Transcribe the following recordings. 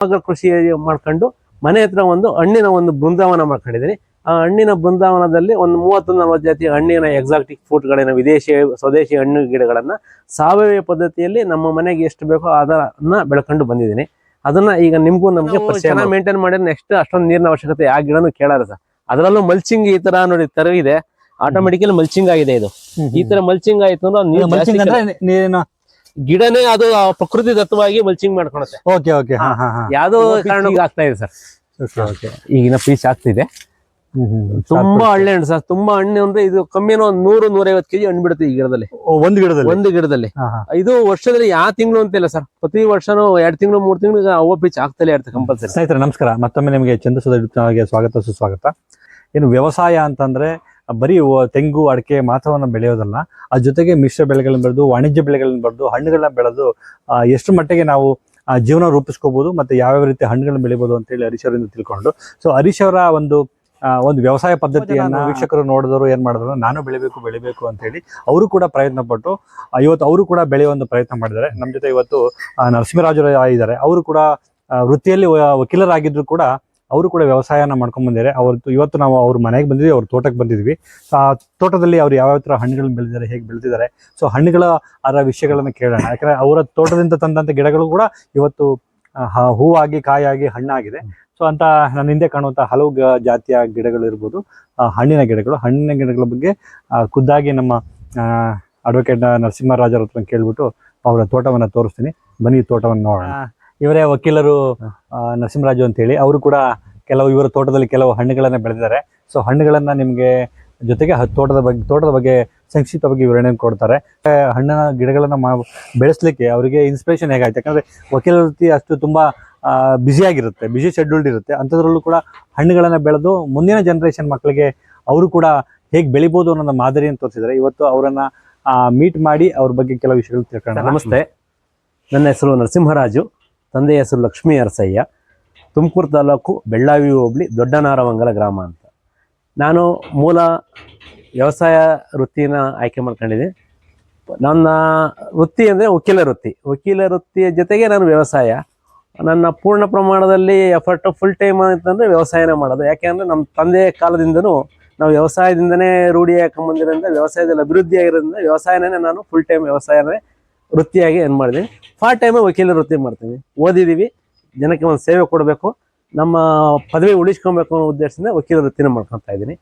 ಸಮಗ್ರ ಕೃಷಿ ಮಾಡ್ಕೊಂಡು ಮನೆ ಹತ್ರ ಒಂದು ಹಣ್ಣಿನ ಒಂದು ಬೃಂದಾವನ ಮಾಡ್ಕೊಂಡಿದ್ದೀನಿ. ಆ ಹಣ್ಣಿನ ಬೃಂದಾವನದಲ್ಲಿ ಒಂದು ಮೂವತ್ತು ನಲವತ್ತು ಜಾತಿ ಹಣ್ಣಿನ ಎಕ್ಸಾಕ್ಟಿಕ್ ಫ್ರೂಟ್ಗಳನ್ನ ವಿದೇಶಿ ಸ್ವದೇಶಿ ಹಣ್ಣು ಗಿಡಗಳನ್ನ ಸಾವಯವ ಪದ್ಧತಿಯಲ್ಲಿ ನಮ್ಮ ಮನೆಗೆ ಎಷ್ಟು ಬೇಕೋ ಅದನ್ನ ಬೆಳ್ಕೊಂಡು ಬಂದಿದ್ದೀನಿ. ಅದನ್ನ ಈಗ ನಿಮ್ಗೂ ನಮಗೆ ಚೆನ್ನಾಗಿ ಮೇಂಟೈನ್ ಮಾಡಿದ್ರೆ ನೆಕ್ಸ್ಟ್ ಅಷ್ಟೊಂದು ನೀರಿನ ಅವಶ್ಯಕತೆ ಆ ಗಿಡನೂ ಕೇಳಲ್ಲ ಸರ್. ಅದರಲ್ಲೂ ಮಲ್ಚಿಂಗ್ ಈ ತರ ನೋಡಿ ತರ ಇದೆ ಆಟೋಮೆಟಿಕಲಿ ಮಲ್ಚಿಂಗ್ ಆಗಿದೆ ಇದು. ಈ ತರ ಮಲ್ಚಿಂಗ್ ಆಯ್ತು ಅಂದ್ರೆ ನೀರು ಗಿಡನೇ ಅದು ಪ್ರಕೃತಿ ದತ್ತವಾಗಿ ಮಲ್ಚಿಂಗ್ ಮಾಡ್ಕೊಳುತ್ತೆ. ಓಕೆ ಓಕೆ ಹಾ ಹಾ ಹಾ ಯಾವ್ದೋ ಕಾರಣಕ್ಕೆ ಆಗ್ತಾ ಇದೆ ಸರ್. ಓಕೆ ಓಕೆ ಈಗಿನ ಪೀಸ್ ಆಗ್ತಿದೆ. ತುಂಬಾ ಹಣ್ಣೆ ಹಣ್ಣು ಸರ್. ತುಂಬಾ ಹಣ್ಣು ಅಂದ್ರೆ ಇದು ಕಮ್ಮಿ ಅಂದ್ರೆ ಒಂದ್ ನೂರು ನೂರೈವತ್ತು ಕೆಜಿ ಹಣ್ಣು ಬಿಡುತ್ತೆ ಈ ಗಿಡದಲ್ಲಿ. ಒಂದು ಗಿಡದಲ್ಲಿ? ಒಂದು ಗಿಡದಲ್ಲಿ. ಇದು ವರ್ಷದಲ್ಲಿ ಯಾವ ತಿಂಗಳು ಅಂತಿಲ್ಲ ಸರ್. ಪ್ರತಿ ವರ್ಷನೂ ಎರಡ್ ತಿಂಗಳು ಮೂರ್ ತಿಂಗಳು ಅವ ಪೀಚ್ ಆಗ್ತಲೇ ಇರ್ತದೆ ಕಂಪಲ್ಸರಿ ಸ್ನೇಹಿತರೆ ನಮಸ್ಕಾರ. ಮತ್ತೊಮ್ಮೆ ನಿಮಗೆ ಚಂದ್ರಸುಧಗೆ ಸ್ವಾಗತ ಸುಸ್ವಾಗತ. ಏನು ವ್ಯವಸಾಯ ಅಂತಂದ್ರೆ ಬರೀ ತೆಂಗು ಅಡಿಕೆ ಮಾತ್ರವನ್ನು ಬೆಳೆಯೋದಲ್ಲ ಅದ್ರ ಜೊತೆಗೆ ಮಿಶ್ರ ಬೆಳೆಗಳನ್ನ ಬೆಳೆದು ವಾಣಿಜ್ಯ ಬೆಳೆಗಳನ್ನ ಬೆಳೆದು ಹಣ್ಣುಗಳನ್ನ ಬೆಳೆದು ಎಷ್ಟು ಮಟ್ಟಿಗೆ ನಾವು ಜೀವನ ರೂಪಿಸ್ಕೋಬಹುದು ಮತ್ತೆ ಯಾವ್ಯಾವ ರೀತಿ ಹಣ್ಣುಗಳನ್ನ ಬೆಳಿಬಹುದು ಅಂತ ಹೇಳಿ ಹರೀಶ್ ಅವರಿಂದ ತಿಳ್ಕೊಂಡು. ಸೊ ಹರೀಶ್ ಅವರ ಒಂದು ಒಂದು ವ್ಯವಸಾಯ ಪದ್ಧತಿಯನ್ನ ವೀಕ್ಷಕರು ನೋಡಿದವರು ಏನ್ ಮಾಡಿದ್ರು ನಾನು ಬೆಳಿಬೇಕು ಬೆಳಿಬೇಕು ಅಂತ ಹೇಳಿ ಅವರು ಕೂಡ ಪ್ರಯತ್ನ ಪಟ್ಟು ಇವತ್ತು ಅವರು ಕೂಡ ಬೆಳೆಯುವ ಒಂದು ಪ್ರಯತ್ನ ಮಾಡಿದ್ದಾರೆ. ನಮ್ಮ ಜೊತೆ ಇವತ್ತು ನರಸಿಂಹರಾಜರು ನರಸಿಂಹರಾಜು ಇದ್ದಾರೆ. ಅವರು ಕೂಡ ವೃತ್ತಿಯಲ್ಲಿ ವಕೀಲರಾಗಿದ್ರು ಕೂಡ ಅವರು ಕೂಡ ವ್ಯವಸಾಯನ ಮಾಡ್ಕೊಂಡ್ ಬಂದಿದ್ದಾರೆ. ಇವತ್ತು ನಾವು ಅವ್ರ ಮನೆಗೆ ಬಂದಿದ್ವಿ, ಅವ್ರ ತೋಟಕ್ಕೆ ಬಂದಿದ್ವಿ. ಆ ತೋಟದಲ್ಲಿ ಅವ್ರು ಯಾವ ಥರ ಹಣ್ಣುಗಳನ್ನ ಬೆಳೆದಿದ್ದಾರೆ, ಹೇಗೆ ಬೆಳೆದಿದ್ದಾರೆ. ಸೊ ಹಣ್ಣುಗಳ ಅದರ ವಿಷಯಗಳನ್ನು ಕೇಳೋಣ. ಯಾಕಂದ್ರೆ ಅವರ ತೋಟದಿಂದ ತಂದಂತ ಗಿಡಗಳು ಕೂಡ ಇವತ್ತು ಹೂವಾಗಿ, ಕಾಯಾಗಿ ಹಣ್ಣಾಗಿದೆ. ಸೊ ಅಂತ ನನ್ನ ಹಿಂದೆ ಕಾಣುವಂತ ಹಲವು ಜಾತಿಯ ಗಿಡಗಳು ಇರ್ಬೋದು. ಹಣ್ಣಿನ ಗಿಡಗಳು. ಹಣ್ಣಿನ ಗಿಡಗಳ ಬಗ್ಗೆ ಖುದ್ದಾಗಿ ನಮ್ಮ ಅಡ್ವೊಕೇಟ್ ನರಸಿಂಹರಾಜರ ಹತ್ರ ಕೇಳ್ಬಿಟ್ಟು ಅವರ ತೋಟವನ್ನ ತೋರಿಸ್ತೀನಿ. ಬನ್ನಿ ತೋಟವನ್ನು ನೋಡೋಣ. ಇವರೇ ವಕೀಲರು ನರಸಿಂಹರಾಜು ಅಂತ ಹೇಳಿ ಅವರು ಕೂಡ ಕೆಲವು, ಇವರ ತೋಟದಲ್ಲಿ ಕೆಲವು ಹಣ್ಣುಗಳನ್ನ ಬೆಳೆದಿದ್ದಾರೆ. ಸೊ ಹಣ್ಣುಗಳನ್ನ ನಿಮಗೆ ಜೊತೆಗೆ ತೋಟದ ಬಗ್ಗೆ ತೋಟದ ಬಗ್ಗೆ ಸಂಕ್ಷಿಪ್ತವಾಗಿ ವಿವರಣೆ ಕೊಡ್ತಾರೆ. ಹಣ್ಣಿನ ಗಿಡಗಳನ್ನು ಮಾ, ಬೆಳೆಸಲಿಕ್ಕೆ ಅವರಿಗೆ ಇನ್ಸ್ಪಿರೇಷನ್ ಹೇಗಾಯ್ತು? ಯಾಕಂದರೆ ವಕೀಲ ವೃತ್ತಿ ಅಷ್ಟು ತುಂಬಾ ಬ್ಯುಸಿಯಾಗಿರುತ್ತೆ ಬ್ಯುಸಿ ಶೆಡ್ಯೂಲ್ಡ್ ಇರುತ್ತೆ. ಅಂಥದ್ರಲ್ಲೂ ಕೂಡ ಹಣ್ಣುಗಳನ್ನು ಬೆಳೆದು ಮುಂದಿನ ಜನರೇಷನ್ ಮಕ್ಕಳಿಗೆ ಅವರು ಕೂಡ ಹೇಗೆ ಬೆಳಿಬೋದು ಅನ್ನೋ ಮಾದರಿಯನ್ನು ತೋರಿಸಿದ್ದಾರೆ. ಇವತ್ತು ಅವರನ್ನು ಮೀಟ್ ಮಾಡಿ ಅವ್ರ ಬಗ್ಗೆ ಕೆಲವು ವಿಷಯಗಳು ತಿಳ್ಕೊಂಡ್ರೆ ನಮಸ್ತೆ. ನನ್ನ ಹೆಸರು ನರಸಿಂಹರಾಜು. ತಂದೆಯ ಹೆಸರು ಲಕ್ಷ್ಮೀ ಅರಸಯ್ಯ, ತುಮಕೂರು ತಾಲೂಕು ಬೆಳ್ಳಾವಿ ಹೋಬಳಿ ದೊಡ್ಡನಾರವಂಗಲ ಗ್ರಾಮ ಅಂತ. ನಾನು ಮೂಲ ವ್ಯವಸಾಯ ವೃತ್ತಿನ ಆಯ್ಕೆ ಮಾಡ್ಕೊಂಡಿದ್ದೆ. ನನ್ನ ವೃತ್ತಿ ಅಂದರೆ ವಕೀಲ ವೃತ್ತಿ. ವಕೀಲ ವೃತ್ತಿಯ ಜೊತೆಗೆ ನಾನು ವ್ಯವಸಾಯ. ನನ್ನ ಪೂರ್ಣ ಪ್ರಮಾಣದಲ್ಲಿ ಎಫರ್ಟ್ ಫುಲ್ ಟೈಮ್ ಅಂತಂದರೆ ವ್ಯವಸಾಯನೇ ಮಾಡೋದು. ಯಾಕೆಂದರೆ ನಮ್ಮ ತಂದೆ ಕಾಲದಿಂದನೂ ನಾವು ವ್ಯವಸಾಯದಿಂದನೇ ರೂಢಿ ಹಾಕೊಂಬಂದಿರೋದ್ರಿಂದ ವ್ಯವಸಾಯದಲ್ಲಿ ಅಭಿವೃದ್ಧಿ ಆಗಿರೋದ್ರಿಂದ ವ್ಯವಸಾಯನೇ ನಾನು ಫುಲ್ ಟೈಮ್ ವ್ಯವಸಾಯನೇ ವೃತ್ತಿಯಾಗಿ ಏನು ಮಾಡಿದೆ? ಪಾರ್ಟ್ ಟೈಮ್ ವಕೀಲ ವೃತ್ತಿ ಮಾಡ್ತೀನಿ. ಓದಿದ್ದೀವಿ ಜನಕ್ಕೆ ಒಂದು ಸೇವೆ ಕೊಡಬೇಕು. ನಮ್ಮ ಪದವಿ ಉಳಿಸ್ಕೊಬೇಕು ಅನ್ನೋ ಉದ್ದೇಶದಿಂದ ವಕೀಲ ವೃತ್ತಿನ ಮಾಡ್ಕೊತಾ ಇದ್ದೀನಿ.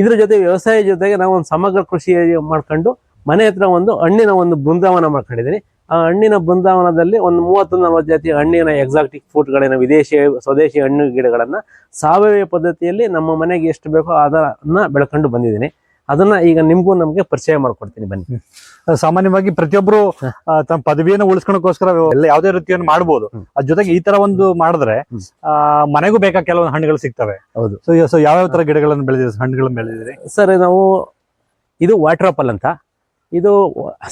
ಇದ್ರ ಜೊತೆ ವ್ಯವಸಾಯ ಜೊತೆಗೆ ನಾವು ಒಂದು ಸಮಗ್ರ ಕೃಷಿ ಮಾಡ್ಕೊಂಡು ಮನೆ ಹತ್ರ ಒಂದು ಹಣ್ಣಿನ ಒಂದು ಬೃಂದಾವನ ಮಾಡ್ಕೊಂಡಿದ್ದೀನಿ. ಆ ಹಣ್ಣಿನ ಬೃಂದಾವನದಲ್ಲಿ ಒಂದು ಮೂವತ್ತು ನಲವತ್ತು ಜಾತಿ ಹಣ್ಣಿನ ಎಕ್ಸಾಕ್ಟಿಕ್ ಫ್ರೂಟ್ಗಳನ್ನ ವಿದೇಶಿ, ಸ್ವದೇಶಿ ಹಣ್ಣು ಗಿಡಗಳನ್ನು ಸಾವಯವ ಪದ್ಧತಿಯಲ್ಲಿ ನಮ್ಮ ಮನೆಗೆ ಎಷ್ಟು ಬೇಕೋ ಅದನ್ನು ಬೆಳ್ಕೊಂಡು ಬಂದಿದ್ದೀನಿ. ಅದನ್ನ ಈಗ ನಿಮ್ಗೂ ನಮ್ಗೆ ಪರಿಚಯ ಮಾಡ್ಕೊಡ್ತೀನಿ ಬನ್ನಿ. ಸಾಮಾನ್ಯವಾಗಿ ಪ್ರತಿಯೊಬ್ರು ತಮ್ಮ ಪದವಿಯನ್ನು ಉಳಿಸ್ಕೊಳಕೋಸ್ಕರ ಎಲ್ಲ ಯಾವುದೇ ವೃತ್ತಿಯನ್ನು ಮಾಡ್ಬೋದು. ಅದ್ರ ಅದ್ ಜೊತೆಗೆ ಈ ತರ ಒಂದು ಮಾಡಿದ್ರೆ ಮನೆಗೂ ಬೇಕಾ ಕೆಲವೊಂದು ಹಣ್ಣುಗಳು ಸಿಗ್ತವೆ? ಹೌದು. ಸೊ ಸೊ ಯಾವ್ಯಾವ ತರ ಗಿಡಗಳನ್ನು ಬೆಳೆದಿದೆ ಹಣ್ಣುಗಳನ್ನು ಬೆಳೆದಿದೆ? ಸರ್ ನಾವು ಇದು ವಾಟರ್ ಆಪಲ್ ಅಂತ. ಇದು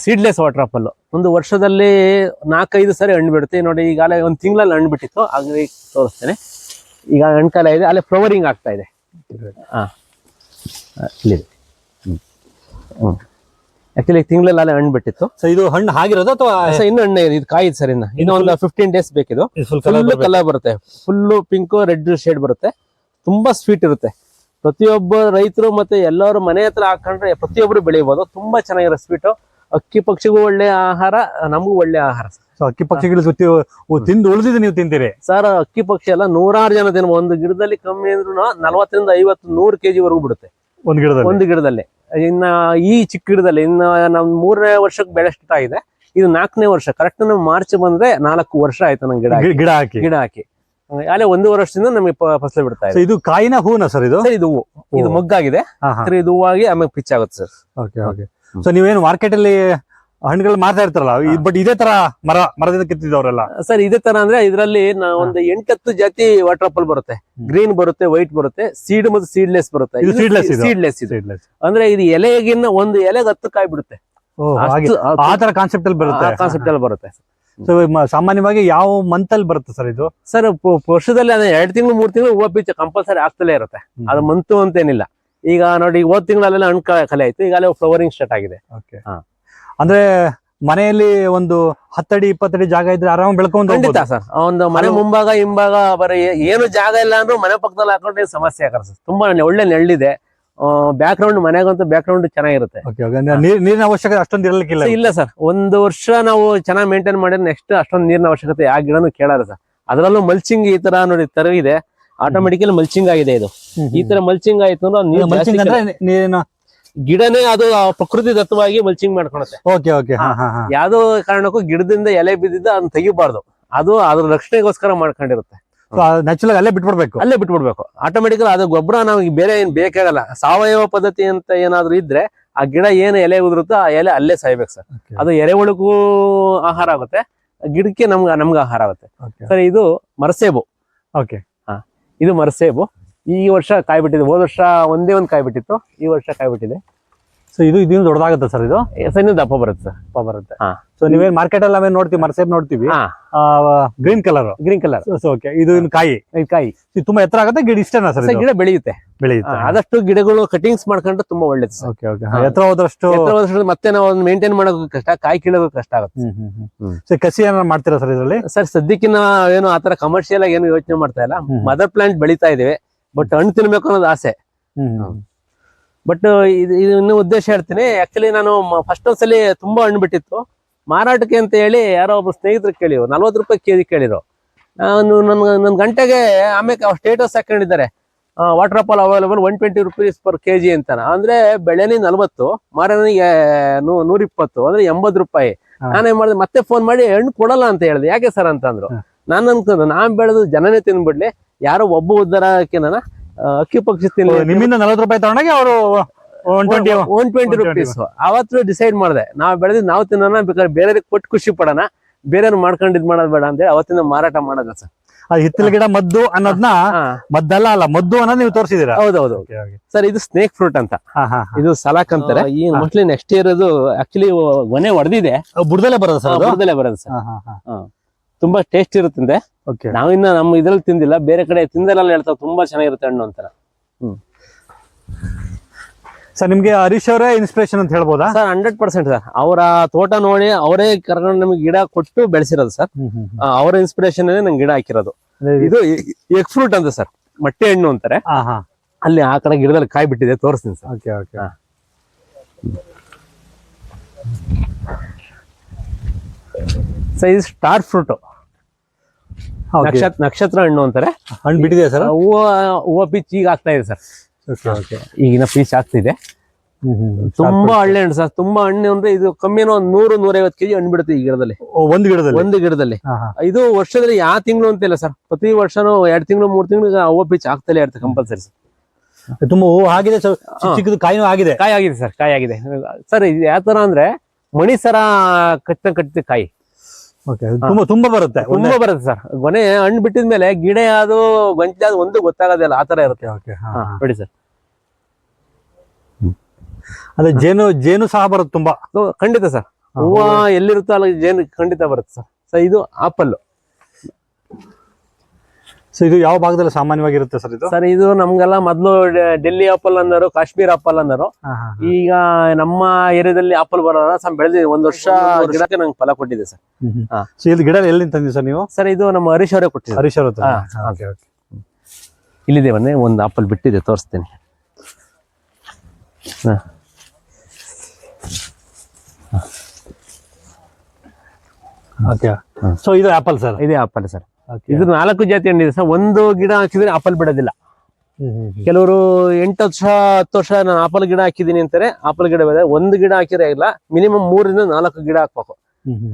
ಸೀಡ್ಲೆಸ್ ವಾಟರ್ ಆಪಲ್ ಒಂದು ವರ್ಷದಲ್ಲಿ ನಾಲ್ಕೈದು ಸರಿ ಹಣ್ಣು ಬಿಡುತ್ತೆ. ನೋಡಿ ಈಗಾಗಲೇ ಒಂದು ತಿಂಗಳಲ್ಲಿ ಹಣ್ಣು ಬಿಟ್ಟಿತ್ತು. ಹಾಗೆ ತೋರಿಸ್ತೇನೆ. ಈಗ ಹಣ್ಕಾಲ ಇದೆ. ಅಲ್ಲಿ ಫ್ಲವರಿಂಗ್ ಆಗ್ತಾ ಇದೆ. ಹಾ. ಇಲ್ಲಿದೆ ಆಕ್ಚುಲಿ ತಿಂಗಳಲ್ಲಿ ಅಲ್ಲೇ ಹಣ್ಣು ಬಿಟ್ಟಿತ್ತು. ಸೊ ಇದು ಹಣ್ಣು ಆಗಿರೋದು ಅಥವಾ ಸೊ ಇನ್ನು ಹಣ್ಣೆ ಇದು. ಕಾಯಿದೆ ಸರ್ ಇನ್ನು. ಇನ್ನು ಒಂದು ಫಿಫ್ಟೀನ್ ಡೇಸ್ ಬೇಕಿದು. ಫುಲ್ ಕಲರ್ ಬರುತ್ತೆ. ಫುಲ್ಲು ಪಿಂಕು ರೆಡ್ ಶೇಡ್ ಬರುತ್ತೆ. ತುಂಬಾ ಸ್ವೀಟ್ ಇರುತ್ತೆ. ಪ್ರತಿಯೊಬ್ಬ ರೈತರು ಮತ್ತೆ ಎಲ್ಲರೂ ಮನೆ ಹತ್ರ ಹಾಕೊಂಡ್ರೆ ಪ್ರತಿಯೊಬ್ಬರು ಬೆಳಿಬಹುದು ತುಂಬಾ ಚೆನ್ನಾಗಿರೋ ಸ್ವೀಟು ಅಕ್ಕಿ ಪಕ್ಷಿಗೂ ಒಳ್ಳೆ ಆಹಾರ ನಮಗೂ ಒಳ್ಳೆ ಆಹಾರ ಸೊ ಅಕ್ಕಿ ಪಕ್ಷಿಗಳು ಸುತ್ತಿ ತಿಂದು ಉಳಿದಿದ್ದು ನೀವು ತಿಂತೀರಿ. ಸರ್ ಅಕ್ಕಿ ಪಕ್ಷಿ ಎಲ್ಲ ನೂರಾರು ಜನ ತಿನ್ಬೋದು. ಒಂದು ಗಿಡದಲ್ಲಿ ಕಮ್ಮಿ ಅಂದ್ರೂ ನಲ್ವತ್ತರಿಂದ ಐವತ್ತು ನೂರು ಕೆಜಿ ವರೆಗೂ ಬಿಡುತ್ತೆ. ಒಂದು ಗಿಡದಲ್ಲಿ. ಒಂದು ಗಿಡದಲ್ಲಿ. ಇನ್ನ ಈ ಚಿಕ್ಕ ಗಿಡದಲ್ಲಿ ಇನ್ನ ನಮ್ ಮೂರನೇ ವರ್ಷಕ್ಕೆ ಬೆಳೆ ಸ್ಟಾರ್ಟ್ ಆಗಿದೆ. ಇದು ನಾಲ್ಕನೇ ವರ್ಷ. ಕರೆಕ್ಟ್ ಮಾರ್ಚ್ ಬಂದ್ರೆ ನಾಲ್ಕು ವರ್ಷ ಆಯ್ತು ನಂಗೆ ಗಿಡ ಹಾಕಿ. ಗಿಡ ಹಾಕಿ. ಗಿಡ ಹಾಕಿ. ಅಲ್ಲೇ ಒಂದು ವರ್ಷದಿಂದ ನಮಗೆ ಫಸಲು ಬಿಡ್ತಾ ಇದೆ. ಇದು ಕಾಯಿನ ಹೂನ ಸರ್ ಇದು? ಸರ್ ಇದು ಹೂವು ಇದು ಹೂವು. ಮೊಗ್ಗಾಗಿದೆ. ಹಾ ಹಾ ಸರ್ ಇದು ಹೂವಾಗಿ ಆಮೇಲೆ ಪಿಚ್ ಆಗುತ್ತೆ ಸರ್. ಓಕೆ ಓಕೆ ಸೊ ನೀವೇನು ಮಾರ್ಕೆಟ್ ಅಲ್ಲಿ ಹಣ್ಣುಗಳು ಮಾರ್ತಾ ಇರ್ತಾರಲ್ಲ ಬಟ್ ಇದೇ ತರ ಮರ ಮರದಿಂದ ಕಿತ್ತಿದವರೆಲ್ಲ ಸರ್ ಇದೇ ತರ ಅಂದ್ರೆ ಇದರಲ್ಲಿ ಒಂದು ಎಂಟತ್ತು ಜಾತಿ ವಾಟರ್ ಆಪಲ್ ಬರುತ್ತೆ. ಗ್ರೀನ್ ಬರುತ್ತೆ ವೈಟ್ ಬರುತ್ತೆ ಸೀಡ್ ಮತ್ತು ಸೀಡ್ಲೆಸ್ ಬರುತ್ತೆ. ಸೀಡ್ಲೆಸ್ ಸೀಡ್ಲೆಸ್ ಅಂದ್ರೆ ಇದು ಎಲೆಗಿನ್ನ ಒಂದು ಎಲೆಗೆ ಹತ್ತು ಕಾಯಿ ಬಿಡುತ್ತೆ ಆ ತರ ಕಾನ್ಸೆಪ್ಟ್ ಅಲ್ಲಿ ಬರುತ್ತೆ. ಕಾನ್ಸೆಪ್ಟ್ ಅಲ್ಲಿ ಬರುತ್ತೆ. ಸೊ ಸಾಮಾನ್ಯವಾಗಿ ಯಾವ ಮಂತ್ ಅಲ್ಲಿ ಬರುತ್ತೆ ಸರ್ ಇದು? ಸರ್ ವರ್ಷದಲ್ಲಿ ಅದೇ ಎರಡ್ ತಿಂಗಳು ಮೂರ್ ತಿಂಗಳು ಹೂವು ಬೀಜ ಕಂಪಲ್ಸರಿ ಆಗ್ತಲೇ ಇರುತ್ತೆ. ಅದು ಮಂತು ಅಂತೇನಿಲ್ಲ. ಈಗ ನೋಡಿ ಹೋದ್ ತಿಂಗಳಲ್ಲೆಲ್ಲ ಹಣ್ಣು ಕ- ಕಲೆ ಆಯ್ತು. ಈಗಾಗಲೇ ಫ್ಲವರಿಂಗ್ ಸ್ಟಾರ್ಟ್ ಆಗಿದೆ. ಅಂದ್ರೆ ಮನೆಯಲ್ಲಿ ಒಂದು ಹತ್ತಡಿ ಇಪ್ಪತ್ತಡಿ ಜಾಗ ಇದ್ರೆ ಆರಾಮ್ ಬೆಳ್ಕೊಂಡು ಖಂಡಿತ ಸರ್. ಒಂದು ಮನೆ ಮುಂಭಾಗ ಹಿಂಭಾಗ ಬರೀ ಏನು ಜಾಗ ಇಲ್ಲ ಅಂದ್ರೂ ಮನೆ ಪಕ್ಕದಲ್ಲಿ ಹಾಕೊಂಡ್ರೆ ಸಮಸ್ಯೆ ಆಗಲ್ಲ ಸರ್. ತುಂಬಾ ಒಳ್ಳೆ ನೆಳ್ಳಿದೆ ಬ್ಯಾಕ್ ಗ್ರೌಂಡ್ ಮನೆಗಂತೂ ಬ್ಯಾಕ್ ಗ್ರೌಂಡ್ ಚೆನ್ನಾಗಿರುತ್ತೆ ನೀರಿನ ಅವಶ್ಯಕತೆ ಅಷ್ಟೊಂದು ಇರಲಿಕ್ಕಿಲ್ಲ ಇಲ್ಲ ಸರ್. ಒಂದು ವರ್ಷ ನಾವು ಚೆನ್ನಾಗಿ ಮೇಂಟೈನ್ ಮಾಡಿದ್ರೆ ನೆಕ್ಸ್ಟ್ ಅಷ್ಟೊಂದು ನೀರಿನ ಅವಶ್ಯಕತೆ ಯಾವ ಗಿಡನು ಕೇಳಲ್ಲ ಸರ್. ಅದರಲ್ಲೂ ಮಲ್ಚಿಂಗ್ ಈ ತರ ನೋಡಿ ತರ ಇದೆ ಆಟೋಮೆಟಿಕಲಿ ಮಲ್ಚಿಂಗ್ ಆಗಿದೆ ಇದು. ಈ ತರ ಮಲ್ಚಿಂಗ್ ಆಯ್ತು ಅಂದ್ರೆ ನೀರು ಮಲ್ಚಿಂಗ್ ಜಾಸ್ತಿ ಅಂದ್ರೆ ನೀರಿನ ಗಿಡನೇ ಅದು ಪ್ರಕೃತಿ ದತ್ತವಾಗಿ ಮಲ್ಚಿಂಗ್ ಮಾಡ್ಕೊಳತ್ತೆ. ಓಕೆ ಓಕೆ ಯಾವ್ದೋ ಕಾರಣಕ್ಕೂ ಗಿಡದಿಂದ ಎಲೆ ಬಿದ್ದಿದ್ದ ಅದನ್ನ ತೆಗಿಬಾರ್ದು. ಅದು ಅದ್ರ ರಕ್ಷಣೆಗೋಸ್ಕರ ಮಾಡ್ಕೊಂಡಿರುತ್ತೆ. ನ್ಯಾಚುರಲ್ ಅಲ್ಲೇ ಬಿಟ್ಬಿಡ್ಬೇಕು. ಅಲ್ಲೇ ಬಿಟ್ಬಿಡ್ಬೇಕು. ಆಟೋಮೆಟಿಕಲ್ ಅದು ಗೊಬ್ಬರ ನಮಗೆ ಬೇರೆ ಏನ್ ಬೇಕಾಗಲ್ಲ. ಸಾವಯವ ಪದ್ಧತಿ ಅಂತ ಏನಾದ್ರು ಇದ್ರೆ ಆ ಗಿಡ ಏನು ಎಲೆ ಉದುರುತ್ತೋ ಆ ಎಲೆ ಅಲ್ಲೇ ಸಾಯ್ಬೇಕು ಸರ್. ಅದು ಎರೆಹುಳುಗೂ ಆಹಾರ ಆಗುತ್ತೆ. ಗಿಡಕ್ಕೆ ನಮ್ಗೆ ನಮ್ಗೆ ಆಹಾರ ಆಗುತ್ತೆ. ಸರ್ ಇದು ಮರಸೇಬು. ಓಕೆ ಹಾ ಇದು ಮರಸೇಬು. ಈ ವರ್ಷ ಕಾಯಿ ಬಿಟ್ಟಿದೆ ಹೋದ ವರ್ಷ ಒಂದೇ ಒಂದು ಕಾಯಿ ಬಿಟ್ಟಿತ್ತು ಈ ವರ್ಷ ಕಾಯಿ ಬಿಟ್ಟಿದೆ ಸೊ ಇದು ಇದನ್ನು ದೊಡ್ಡದಾಗುತ್ತೆ ಸರ್ ಇದು? ಸಣ್ಣ ದಪ್ಪ ಬರುತ್ತೆ ಸರ್. ದಪ್ಪ ಬರುತ್ತೆ. ಸೊ ನೀವೇನ್ ಮಾರ್ಕೆಟ್ ಅಲ್ಲಿ ಆಮೇಲೆ ನೋಡ್ತೀವಿ? ಮರ್ಸೇಬ್ ನೋಡ್ತೀವಿ. Green colour green colour so okay ಇದು ಕಾಯಿ. ಕಾಯಿ. ತುಂಬಾ ಎತ್ತರ ಆಗುತ್ತೆ ಗಿಡ ಇಷ್ಟನಾ ಸರ್ ಗಿಡ ಬೆಳೆಯುತ್ತೆ. ಬೆಳೆಯುತ್ತೆ. ಆದಷ್ಟು ಗಿಡಗಳು ಕಟಿಂಗ್ಸ್ ಮಾಡ್ಕೊಂಡ್ರೆ ತುಂಬಾ ಒಳ್ಳೇದು ಓಕೆ ಓಕೆ. ಎತ್ತರ ಹೋದಷ್ಟು ಎತ್ತರ ಹೋದಷ್ಟು ಮತ್ತೆ ನಾವು ಅದನ್ನ ಮೇಂಟೈನ್ ಮಾಡೋದು ಕಷ್ಟ ಕಾಯಿ ಕೀಳೋದು ಕಷ್ಟ ಆಗುತ್ತೆ. ಸೊ ಕಸಿ ಏನಾರ ಮಾಡ್ತೀರಾ ಸರ್ ಇದರಲ್ಲಿ? ಸರ್ ಸದ್ಯಕ್ಕಿನ ಏನು ಆತರ ಕಮರ್ಷಿಯಲ್ ಆಗಿ ಏನು ಯೋಚನೆ ಮಾಡ್ತಾ ಇಲ್ಲ. ಮದರ್ ಪ್ಲಾಂಟ್ ಬೆಳಿತಾ ಇದೀವಿ ಬಟ್ ಹಣ್ಣು ತಿನ್ಬೇಕು ಅನ್ನೋದು ಆಸೆ. ಹ್ಮ್ ಬಟ್ ಇದು ಇನ್ನು ಉದ್ದೇಶ ಹೇಳ್ತೀನಿ. ಆಕ್ಚುಲಿ ನಾನು ಫಸ್ಟ್ ಒಂದ್ಸಲಿ ತುಂಬಾ ಹಣ್ಣು ಬಿಟ್ಟಿತ್ತು. ಮಾರಾಟಕ್ಕೆ ಅಂತ ಹೇಳಿ ಯಾರೋ ಒಬ್ರು ಸ್ನೇಹಿತರು ಕೇಳಿ ನಲ್ವತ್ತು ರೂಪಾಯಿ ಕೆಜಿ ಕೇಳಿರು ನಾನು ನನ್ ನನ್ ಗಂಟೆಗೆ ಆಮೇಲೆ ಸ್ಟೇಟಸ್ ಹಾಕೊಂಡಿದ್ದಾರೆ. Water apple available one twenty rupees per kg ಅಂತ. ಅಂದ್ರೆ ಬೆಳೆನಿ ನಲ್ವತ್ತು ಮಾರನಿಗೆ ನೂರಿಪ್ಪತ್ತು ಅಂದ್ರೆ ಎಂಬತ್ತು ರೂಪಾಯಿ. ನಾನೇನ್ ಮಾಡಿದೆ ಮತ್ತೆ ಫೋನ್ ಮಾಡಿ ಹಣ್ಣು ಕೊಡಲ್ಲ ಅಂತ ಹೇಳಿದೆ. ಯಾಕೆ ಸರ್ ಅಂತ ಅಂದ್ರು ಹಾ. ನಾನು ಅನ್ಕೊಂಡೆ ನಾನ್ ಬೆಳೆದು ಜನನೇ ತಿನ್ಬಿಡ್ಲಿ. ಯಾರೋ ಒಬ್ಬ ಉದ್ದಾರಕ್ಕೆ ನಾನು ಅಕ್ಕಿ ಪಕ್ಷಿ ತಿನ್ಲಿ ನಿಮ್ಮಿಂದ ನಲವತ್ತು ರೂಪಾಯಿ ತಗೊಂಡಾಗ ಅವರು one twenty one twenty 120 rupees ಅವತ್ತು ಡಿಸೈಡ್ ಮಾಡಿದೆ ನಾವು ಬೆಳೆದಿದ್ದು ನಾವು ತಿನ್ನೋಣ ಬೇಕಾದ್ರೆ ಬೇರೆಯವ್ರಿಗೆ ಕೊಟ್ಟು ಖುಷಿ ಪಡೋಣ ಬೇರೆಯವ್ರು ಮಾಡ್ಕೊಂಡು ಇದ್ ಮಾಡೋದ್ ಬೇಡ ಅಂತ ಹೇಳಿ ಅವತ್ತಿಂದ ಮಾರಾಟ ಮಾಡೋದ ಸರ್. ಹಿತ್ತಲ ಗಿಡ ಮದ್ದು ಅನ್ನೋದನ್ನ ಮದ್ದಲ್ಲ ಅಲ್ಲ ಮದ್ದು ಅನ್ನೋದು ನೀವು ತೋರಿಸಿದಿರ? ಹೌದೌದು ಸರ್ ಇದು ಸ್ನೇಕ್ ಫ್ರೂಟ್ ಅಂತ. ಹಾ ಹಾ ಇದು ಸಲಾಕ್ ಅಂತಾರೆ. ಈ ಮೋಸ್ಟ್ಲಿ ನೆಕ್ಸ್ಟ್ ಇಯರ್ ಅದು ಆಕ್ಚುಲಿ ಗೊನೆ ಹೊಡೆದಿದೆ ಬುಡದಲ್ಲೇ ಬರೋದು ಸರ್ ಬುಡದಲ್ಲೇ ಬರೋದು ಸರ್. ಹಾ ಹಾ. ಹಾ. ತುಂಬಾ ಟೇಸ್ಟ್ ಇರುತ್ತೆ ಓಕೆ ನಾವಿನ್ನ ನಮ್ಮ ಇದ್ರಲ್ಲಿ ತಿಂದಿಲ್ಲ ಬೇರೆ ಕಡೆ ತಿಂದಲ್ಲ ಹೇಳ್ತಾವ ತುಂಬಾ ಚೆನ್ನಾಗಿರುತ್ತೆ ಹಣ್ಣು ಅಂತಾರ ಸರ್ ನಿಮ್ಗೆ ಹರೀಶ್ ಅವರೇ ಇನ್ಸ್ಪಿರೇಷನ್ ಅಂತ ಹೇಳ್ಬೋದಾ? ಸರ್ ಹಂಡ್ರೆಡ್ ಪರ್ಸೆಂಟ್ ಸರ್ ಅವರ ತೋಟ ನೋಡಿ ಅವರೇ ಕರ್ಕೊಂಡು ನಮ್ಗೆ ಗಿಡ ಕೊಟ್ಟು ಬೆಳೆಸಿರೋದು ಸರ್ ಅವರ ಇನ್ಸ್ಪಿರೇಷನ್ ನಂಗೆ ಗಿಡ ಹಾಕಿರೋದು. ಇದು ಎಗ್ ಫ್ರೂಟ್ ಅಂತ ಸರ್ ಮಟ್ಟೆ ಹಣ್ಣು ಅಂತಾರೆ. ಅಲ್ಲಿ ಆ ಕಡೆ ಗಿಡದಲ್ಲಿ ಕಾಯಿ ಬಿಟ್ಟಿದೆ ತೋರಿಸ್ತೀನಿ ಸರ್ ಓಕೆ ಓಕೆ ಸರ್ ಇದು ಸ್ಟಾರ್ ಫ್ರೂಟ್ ನಕ್ಷತ್ರ ನಕ್ಷತ್ರ ಹಣ್ಣು ಅಂತಾರೆ. ಹಣ್ಣು ಬಿಟ್ಟಿದೆ ಸರ್? ಹೂವು ಹೂವು ಪೀಚ್ ಈಗ ಆಗ್ತಾ ಇದೆ ಸರ್. ಈಗಿನ ಪೀಚ್ ಆಗ್ತಿದೆ. ತುಂಬಾ ಹಳ್ಳಿ ಹಣ್ಣು ಸರ್. ತುಂಬಾ ಹಣ್ಣು ಅಂದ್ರೆ ಇದು ಕಮ್ಮಿನೂ ಒಂದ್ ನೂರು ನೂರೈವತ್ತು ಕೆಜಿ ಹಣ್ಣು ಬಿಡುತ್ತೆ ಈ ಗಿಡದಲ್ಲಿ. ಒಂದು ಗಿಡದಲ್ಲಿ? ಒಂದು ಗಿಡದಲ್ಲಿ. ಇದು ವರ್ಷದಲ್ಲಿ ಯಾವ ತಿಂಗಳು ಅಂತಿಲ್ಲ ಸರ್. ಪ್ರತಿ ವರ್ಷನೂ ಎರಡ್ ತಿಂಗಳು ಮೂರ್ ತಿಂಗಳು ಹೂವು ಪೀಚ್ ಆಗ್ತಲೇ ಇರುತ್ತೆ ಕಂಪಲ್ಸರಿ ತುಂಬಾ ಹೂವು ಆಗಿದೆ ಸರ್. ಚಿಕ್ಕ ಚಿಕ್ಕದು ಕಾಯಿನೂ ಆಗಿದೆ. ಕಾಯಿ ಆಗಿದೆ ಸರ್ ಕಾಯಿ ಆಗಿದೆ. ಸರ್ ಇದು ಯಾವ ತರ ಅಂದ್ರೆ ಮಣಿಸರ ಕಟ್ಟ ಕಟ್ಟಿದ ಕಾಯಿ. ತುಂಬಾ ತುಂಬಾ ಬರುತ್ತೆ ತುಂಬಾ ಬರುತ್ತೆ ಸರ್. ಮನೆ ಹಣ್ಣು ಬಿಟ್ಟಿದ್ಮೇಲೆ ಗಿಡ ಅದು ಗಂಟೆ ಅದು ಒಂದು ಗೊತ್ತಾಗೋದಿಲ್ಲ ಆ ತರ ಇರುತ್ತೆ. ನೋಡಿ ಸರ್. ಅದೇ ಜೇನು ಜೇನು ಸಹ ಬರುತ್ತೆ ತುಂಬಾ. ಖಂಡಿತ ಸರ್. ಹೂವ ಎಲ್ಲಿರುತ್ತೋ ಅಲ್ಲಿ ಜೇನು ಖಂಡಿತ ಬರುತ್ತೆ ಸರ್. ಸರ್ ಇದು ಆಪಲ್ ಸೊ ಇದು ಯಾವ ಭಾಗದಲ್ಲಿ ಸಾಮಾನ್ಯವಾಗಿರುತ್ತೆ ಸರ್ ಇದು? ಸರ್ ಇದು ನಮ್ಗೆಲ್ಲ ಮೊದಲು ಡೆಲ್ಲಿ ಆಪಲ್ ಅಂದರು ಕಾಶ್ಮೀರ್ ಆಪಲ್ ಅಂದರು. ಈಗ ನಮ್ಮ ಏರಿಯಾದಲ್ಲಿ ಆಪಲ್ ಬರೋಲ್ಲ ಸರ್ ಬೆಳೆದಿದೆ ಒಂದ್ ವರ್ಷ ಗಿಡಕ್ಕೆ ನಂಗೆ ಫಲ ಕೊಟ್ಟಿದೆ ಸರ್. ಸೊ ಇದು ಗಿಡ ಎಲ್ಲಿ ತಂದಿದೆ ಸರ್ ನೀವು? ಸರ್ ಇದು ನಮ್ಮ ಹರೀಶ್ ಅವರೇ ಕೊಟ್ಟಿದೆ ಹರೀಶ್ ಅವರ ಓಕೆ ಓಕೆ ಇಲ್ಲಿದೆ ಒಂದೇ ಒಂದು ಆಪಲ್ ಬಿಟ್ಟಿದೆ ತೋರಿಸ್ತೀನಿ. ಸೊ ಇದು ಆಪಲ್ ಸರ್? ಇದೇ ಆಪಲ್ ಸರ್. ಇದು ನಾಲ್ಕು ಜಾತಿ ಹಣ್ಣಿದೆ ಸರ್. ಒಂದು ಗಿಡ ಹಾಕಿದ್ರೆ ಆಪಲ್ ಬಿಡೋದಿಲ್ಲ. ಕೆಲವರು ಎಂಟು ವರ್ಷ ಹತ್ತು ವರ್ಷ ನಾನು ಆಪಲ್ ಗಿಡ ಹಾಕಿದೀನಿ ಅಂತಾರೆ. ಆಪಲ್ ಗಿಡ ಬೇರೆ ಒಂದು ಗಿಡ ಹಾಕಿದ್ರೆ ಇಲ್ಲ ಮಿನಿಮಮ್ ಮೂರಿಂದ ನಾಲ್ಕು ಗಿಡ ಹಾಕ್ಬೇಕು.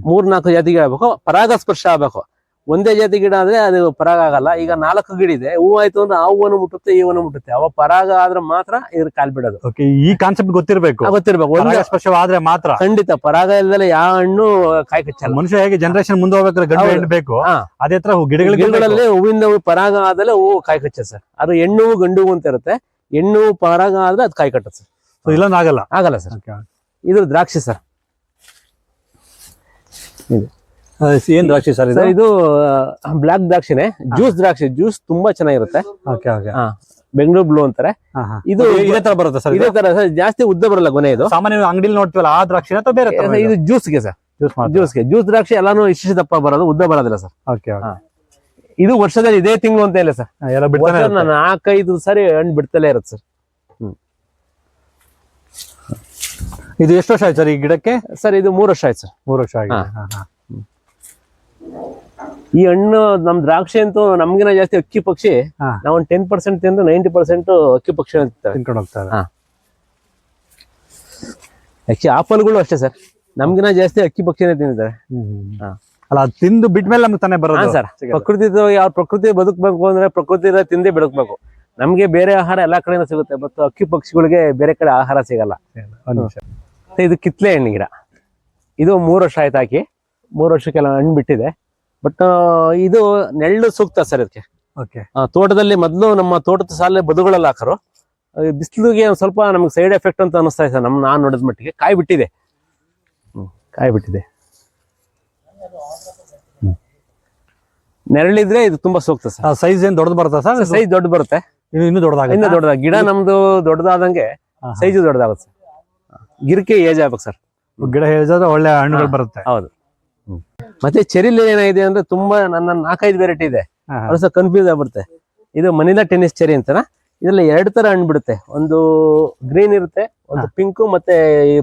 ಮೂರ್ ನಾಲ್ಕು ಜಾತಿ ಗಿಡ ಆಗ್ಬೇಕು. ಪರಾಗಸ್ಪರ್ಶ ಆಗ್ಬೇಕು. ಒಂದೇ ಜಾತಿ ಗಿಡ ಆದ್ರೆ ಅದು ಪರಾಗ ಆಗಲ್ಲ. ಈಗ ನಾಲ್ಕು ಗಿಡ ಇದೆ. ಹೂ ಆಯ್ತು ಅಂದ್ರೆ ಆ ಹೂವನ್ನು ಮುಟ್ಟುತ್ತೆ ಈ ಹೂವನ್ನು ಮುಟ್ಟುತ್ತೆ. ಅವ ಪರಾಗ ಆದ್ರೆ ಮಾತ್ರ ಇದ್ರ ಕಾಲ್ ಬಿಡೋದು. ಓಕೆ ಈ ಕಾನ್ಸೆಪ್ಟ್ ಗೊತ್ತಿರಬೇಕು. ಗೊತ್ತಿರಬೇಕು. ಒಂದೇ ಸ್ಪರ್ಶವಾದ್ರೆ ಮಾತ್ರ. ಖಂಡಿತ ಪರಾಗ ಇಲ್ದಲೆ ಯಾವ ಹಣ್ಣು ಕಾಯಿ ಕಚ್ಚಲ್ಲ. ಮನುಷ್ಯ ಹೇಗೆ ಜನರೇಷನ್ ಮುಂದೆ ಹೋಗ್ಬೇಕಾದ್ರೆ ಗಂಡು. ಹೆಣ್ಣು ಬೇಕು. ಅದೇ ತರ ಹೂ- ಗಿಡಗಳಿಗೆ ಗಿಡಗಳಲ್ಲಿ ಹೂವಿಂದ ಹೂ ಪರಾಗ ಆದಲೆ ಹೂವು ಕಾಯಿ ಕಚ್ಚ ಸರ್. ಅದು ಹೆಣ್ಣು ಗಂಡು ಹೂವು ಅಂತ ಇರುತ್ತೆ. ಹೆಣ್ಣು ಪರಾಗ ಆದ್ರೆ ಅದು ಕಾಯಿ ಕಟ್ಟುತ್ತೆ ಸರ್. ಇಲ್ಲೊಂದು ಆಗಲ್ಲ. ಆಗಲ್ಲ ಸರ್. ಇದ್ರ ಇದು ದ್ರಾಕ್ಷಿ ಸರ್. ಆ, ಏನ್ ದ್ರಾಕ್ಷಿ ಸರ್ ಇದು? ಬ್ಲಾಕ್ ದ್ರಾಕ್ಷಿನೇ. ಜ್ಯೂಸ್ ದ್ರಾಕ್ಷಿ ಜ್ಯೂಸ್ ತುಂಬಾ ಚೆನ್ನಾಗಿರುತ್ತೆ. Okay okay. ಬೆಂಗಳೂರು ಬ್ಲೂ ಅಂತಾರೆ. ಇದು ಇದು ತರ ಬರುತ್ತೆ ಸರ್ ಇದೇ? ತರ ಸರ್ ಜಾಸ್ತಿ ಉದ್ದ ಬರಲ್ಲ ಗೊನೆ ಇದು. ಸಾಮಾನ್ಯ ಅಂಗಡಿಲಿ ನೋಡ್ತೀವಲ್ಲ ಆ ದ್ರಾಕ್ಷಿ ಅಥವಾ ಬೇರೆ ಇದು ಜ್ಯೂಸ್ಗೆ ಸರ್. ಜ್ಯೂಸ್ ಜ್ಯೂಸ್ಗೆ. ಜ್ಯೂಸ್ ದ್ರಾಕ್ಷಿ ಎಲ್ಲಾನು ಇಷ್ಟು ದಪ್ಪ ಬರೋದು ಉದ್ದ ಬರೋದಿಲ್ಲ ಸರ್. ಓಕೆ ಇದು ವರ್ಷದಲ್ಲಿ ಇದೇ ತಿಂಗಳು ಅಂತ ಇಲ್ಲ ಸರ್. ಎಲ್ಲ ಬಿಡ್ತಾನೆ ವರ್ಷ ನಾಲ್ಕೈದು ಸರಿ ಹಣ್ಣು ಬಿಡ್ತಲೇ ಇರುತ್ತೆ ಸರ್. ಇದು ಎಷ್ಟು ವರ್ಷ ಆಯ್ತು ಸರ್ ಈ ಗಿಡಕ್ಕೆ? ಸರ್ ಇದು ಮೂರು ವರ್ಷ ಆಯ್ತು ಸರ್. ಮೂರು ವರ್ಷ ಆಗಿದೆ. ಈ ಹಣ್ಣು ನಮ್ ದ್ರಾಕ್ಷಿ ಅಂತೂ ನಮ್ಗಿನ ಜಾಸ್ತಿ ಅಕ್ಕಿ ಪಕ್ಷಿ ಹಾ. ನಾವು ಒಂದು ಟೆನ್ ಪರ್ಸೆಂಟ್ ತಿಂದು ನೈಂಟಿ ಪರ್ಸೆಂಟ್ ಅಕ್ಕಿ ಪಕ್ಷಿ ತಿನ್ಕೊಂಡು ಹೋಗ್ತಾರೆ. ಹಾ. ಆಕ್ಚುಲಿ ಆಪಲ್ಗಳು ಅಷ್ಟೇ ಸರ್. ನಮ್ಗಿನ ಜಾಸ್ತಿ ಅಕ್ಕಿ ಪಕ್ಷಿನೇ. ಹಾ. ಅಲ್ಲ ಅದು ತಿಂದು ಬಿಟ್ಮೇಲೆ ನಮ್ಗೆ ತಾನೇ ಹಾ ಬರೋದು ಸರ್. ಸಿಗೋದು. ಪ್ರಕೃತಿ ಯಾವ ಪ್ರಕೃತಿ ಬದುಕಬೇಕು ಅಂದ್ರೆ ಪ್ರಕೃತಿ ತಿಂದೇ ಬೆಳಕ್ಬೇಕು. ನಮ್ಗೆ ಬೇರೆ ಆಹಾರ ಎಲ್ಲಾ ಕಡೆಯಿಂದ ಸಿಗುತ್ತೆ ಮತ್ತು ಅಕ್ಕಿ ಪಕ್ಷಿಗಳಿಗೆ ಬೇರೆ ಕಡೆ ಆಹಾರ ಸಿಗಲ್ಲ. ಒಂದ್ ನಿಮಿಷ. ಮತ್ತೆ ಇದು ಕಿತ್ಲೆ ಹಣ್ಣು ಗಿಡ. ಇದು ಮೂರು ವರ್ಷ ಆಯ್ತು ಹಾಕಿ. ಮೂರು ವರ್ಷಕ್ಕೆಲ್ಲ ಹಣ್ಣು ಬಿಟ್ಟಿದೆ. ಬಟ್ ಇದು ನೆಳ್ಳು ಸೂಕ್ತ ಸರ್ ಇದಕ್ಕೆ. ಓಕೆ ತೋಟದಲ್ಲಿ ಮೊದಲು ನಮ್ಮ ತೋಟದ ಸಾಲೆ ಬದುಗಳಲ್ಲಿ ಹಾಕರು ಬಿಸಿಲಿಗೆ ಒಂದ್ ಸ್ವಲ್ಪ ನಮ್ಗೆ ಸೈಡ್ ಎಫೆಕ್ಟ್ ಅಂತ ಅನಿಸ್ತಾ ಇದೆ ಸರ್ ನಮ್ ನಾನ್ ನೋಡಿದ ಮಟ್ಟಿಗೆ. ಕಾಯಿ ಬಿಟ್ಟಿದೆ. ಕಾಯಿ ಬಿಟ್ಟಿದೆ. ನೆರಳಿದ್ರೆ ಇದು ತುಂಬಾ ಸೂಕ್ತ ಸರ್. ಸೈಜ್ ಏನ್ ದೊಡ್ಡದು ಬರುತ್ತಾ ಸರ್? ಸೈಜ್ ದೊಡ್ಡ ಬರುತ್ತೆ. ಇನ್ನೂ ದೊಡ್ಡದಾಗ ಇನ್ನೂ ದೊಡ್ಡದಾಗ ಗಿಡ ನಮ್ದು ದೊಡ್ಡದಾದಂಗೆ ಸೈಜ್ ದೊಡ್ಡದಾಗುತ್ತೆ ಸರ್. ಗಿರಿಕೆ ಏಜ್ ಆಗ್ಬೇಕು ಸರ್. ಗಿಡ ಹೇಳಿದ್ರೆ ಒಳ್ಳೆ ಹಣ್ಣುಗಳು ಬರುತ್ತೆ. ಹೌದು. ಮತ್ತೆ ಚೆರಿಲಿ ಏನಾಗಿದೆ ಅಂದ್ರೆ ತುಂಬಾ ನನ್ನ ನಾಲ್ಕೈದು ವೆರೈಟಿ ಇದೆ. ಅದು ಸಹ ಕನ್ಫ್ಯೂಸ್ ಆಗ್ಬಿಡುತ್ತೆ. ಇದು ಮನಿಲಾ ಟೆನಿಸ್ ಚೆರಿ ಅಂತನಾ? ಇದ್ರಲ್ಲಿ ಎರಡು ತರ ಹಣ್ಣು ಬಿಡುತ್ತೆ. ಒಂದು ಗ್ರೀನ್ ಇರುತ್ತೆ ಒಂದು ಪಿಂಕ್ ಮತ್ತೆ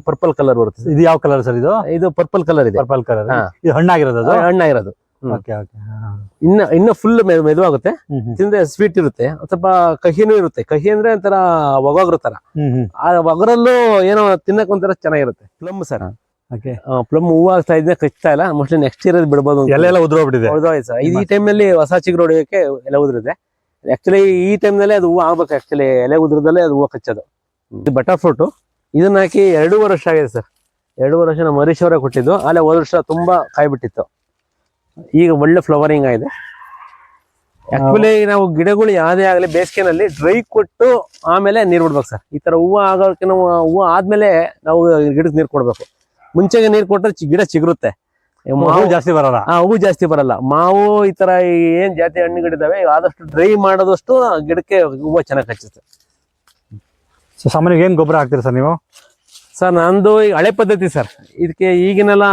ಪರ್ಪಲ್ ಕಲರ್ ಬರುತ್ತೆ ಇದು ಯಾವ ಕಲರ್ ಸರ್ ಇದು? ಇದು ಪರ್ಪಲ್ ಕಲರ್ ಇದೆ. ಪರ್ಪಲ್ ಕಲರ್ ಇದು ಹಣ್ಣಾಗಿರೋದು ಅದು? ಹಣ್ಣಾಗಿರೋದು. ಇನ್ನ ಇನ್ನ ಫುಲ್ ಮೆದುವಾಗುತ್ತೆ ತಿಂದ್ರೆ ಸ್ವೀಟ್ ಇರುತ್ತೆ. ಸ್ವಲ್ಪ ಕಹಿನೂ ಇರುತ್ತೆ. ಕಹಿ ಅಂದ್ರೆ ಒಂಥರ ಒಗರು ತರ. ಆ ಒಗರಲ್ಲೂ ಏನೋ ತಿನ್ನಕ್ ಒಂಥರ ಚೆನ್ನಾಗಿರುತ್ತೆ. Plum sir. ಪ್ಲಮ್ ಹೂವು ಆಗ್ತಾ ಇದ್ದೆ ಕಚ್ತಾ ಇಲ್ಲ ಮೋಸ್ಟ್ಲಿ ನೆಕ್ಸ್ಟ್ ಇಯರ್ ಬಿಡ್ಬೋದು ಅಂತ. ಎಲ್ಲ ಉದ್ರೋಗ್ಬಿಟ್ಟಿದೆ ಸರ್ ಈ ಟೈಮ್ನಲ್ಲಿ ಹೊಸ ಚಿಗುರು ಹೊಡೆಯೋಕೆ ಎಲೆ ಉದುರಿದೆ. ಆಕ್ಚುಲಿ ಈ ಟೈಮ್ನಲ್ಲಿ ಅದು ಹೂವು ಆಗ್ಬೇಕು ಆಕ್ಚುಲಿ ಎಲೆ ಉದ್ರದಲ್ಲೇ ಅದು ಹೂವು ಕಚ್ಚೋದು. ಇದು ಬಟರ್ ಫ್ರೂಟ್ ಇದನ್ನ ಹಾಕಿ ಎರಡೂವರೆ ವರ್ಷ ಆಗಿದೆ ಸರ್. ಎರಡೂವರೆ ವರ್ಷ ನಮ್ಮ ಹರೀಶ್ ಅವರೇ ಕೊಟ್ಟಿದ್ದು. ಅಲ್ಲೇ ಹೋದ ವರ್ಷ ತುಂಬಾ ಕಾಯ್ಬಿಟ್ಟಿತ್ತು. ಈಗ ಒಳ್ಳೆ ಫ್ಲವರಿಂಗ್ ಆಗಿದೆ. ಆಕ್ಚುಲಿ ನಾವು ಗಿಡಗಳು ಯಾವುದೇ ಆಗಲಿ ಬೇಸಿಗೆನಲ್ಲಿ ಡ್ರೈ ಕೊಟ್ಟು ಆಮೇಲೆ ನೀರು ಬಿಡ್ಬೇಕು ಸರ್. ಈ ತರ ಹೂವು ಆಗೋಕೆ ನಾವು ಹೂವು ಆದ್ಮೇಲೆ ನಾವು ಗಿಡಕ್ಕೆ ನೀರು ಕೊಡ್ಬೇಕು. ಮುಂಚೆಗೆ ನೀರು ಕೊಟ್ಟರೆ ಗಿಡ ಚಿಗುರುತ್ತೆ. ಮಾವು ಜಾಸ್ತಿ ಬರಲ್ಲ. ಹೂವು ಜಾಸ್ತಿ ಬರಲ್ಲ. ಮಾವು ಈ ತರ ಏನ್ ಜಾತಿ ಹಣ್ಣುಗಳಿದಾವೆ ಆದಷ್ಟು ಡ್ರೈ ಮಾಡೋದಷ್ಟು ಗಿಡಕ್ಕೆ ಹೂವು ಚೆನ್ನಾಗಿ ಹಚ್ಚುತ್ತೆ ಸೊ ಸಾಮಾನ್ಯವಾಗಿ ಏನ್ ಗೊಬ್ಬರ ಹಾಕ್ತೀರಿ ಸರ್ ನೀವು? ಸರ್ ನಂದು ಈಗ ಹಳೆ ಪದ್ಧತಿ ಸರ್. ಇದಕ್ಕೆ ಈಗಿನೆಲ್ಲ